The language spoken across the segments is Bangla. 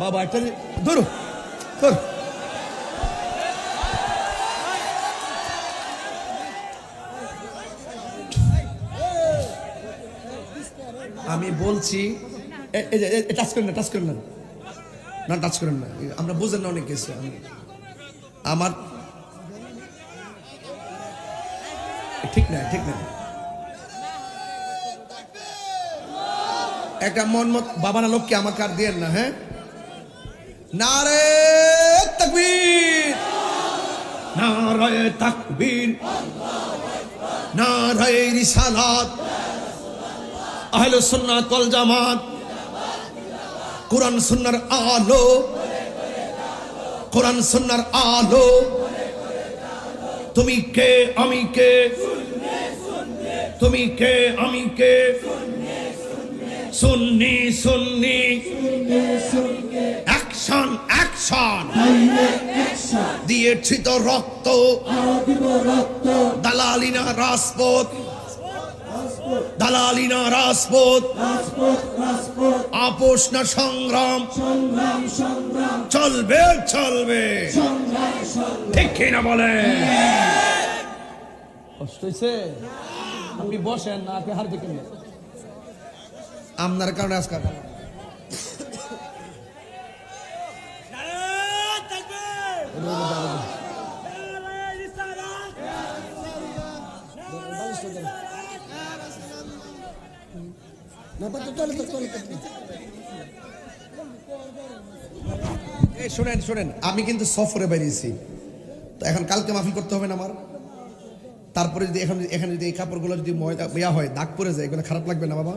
বাবা, একটা ধরো, ধর। আমি বলছি টাচ করেন না টাচ করেন না। না টাচ করেন না। আমরা বুঝেন না অনেক কিছু। আমি- আমার ঠিক না ঠিক না একটা মন মত বাবা না লোককে আমাকে আর দিয়েন না হ্যাঁ? নারে তকবীর। নারায়ে তাকবীর। নারায়ে রিসালাত। আহলে সুন্নাত ওয়াল জামাত। কোরআন সুন্নাহর আলো। কোরআন সুন্নাহর আলো। তুমি কে, আমি কে? তুমি কে, আমি কে? সুন্নি সুন্নি। অ্যাকশন দিয়েছি তো রক্ত দালালিনা রাজপথ দালালিনা রাজপথ আপোষ না সংগ্রাম চলবে চলবে ঠিক কিনা বলে। কষ্ট হয়েছে আপনি বসেন না আপনি হার দেখেন আপনার কারণে আজকাল শোনেন শোনেন, আমি কিন্তু সফরে বেরিয়েছি। তো এখন কালকে মাফি করতে হবে না আমার। তারপরে যদি এখন, এখানে যদি এই কাপড়গুলো যদি ইয়া হয়, দাগ পড়ে যায়, এগুলো খারাপ লাগবে না বাবা।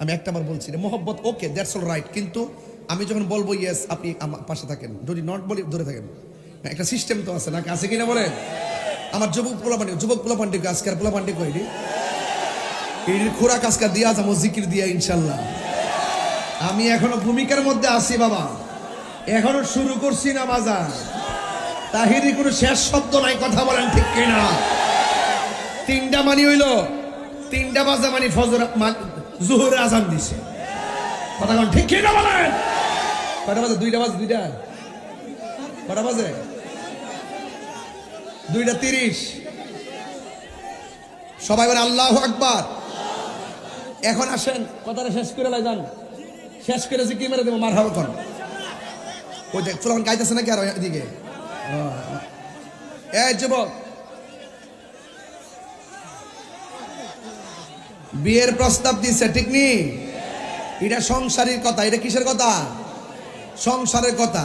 আমি একটা বার বলছি মোহব্বত ওকে দ্যাটস অল রাইট কিন্তু আমি যখন বলব ইয়েস আপনি আমার পাশে থাকেন। যদি নট বলি, ধরে থাকেন। একটা সিস্টেম তো আছে নাকি আছে কিনা বলেন? আমার যুবক পোলা পান্ডি যুবক পোলা আজকে আর পোলা পান্ডি এই খোরাক আজকে দিয়া যাব জিকির দিয়া ইনশাল্লাহ। আমি এখনও ভূমিকার মধ্যে আছি বাবা। এখনও শুরু করছি না বাজার। তাহিরি কোনো শেষ শব্দ নাই, কথা বলেন ঠিক কিনা? তিনটা মানি হইল, তিনটা বাজে মানি ফজর জোহরের আজান দিছে। কথা কোন ঠিক কিনা বলেন? কটা বাজে? দুইটা বাজে, দুইটা? কটা বাজে? দুইটা তিরিশ। সবাই বলে আল্লাহ আকবার। এখন আসেন। কথাটা শেষ করে লাই যান। শেষ করেছি কি মেরে দেবো মার হাও কর ওই দেখ ফুলন গাইতেছে নাকি আর এদিকে? এই যুবক। বিয়ের প্রস্তাব দিচ্ছে ঠিক নি? এটা সংসারের কথা এটা কিসের কথা? সংসারের কথা।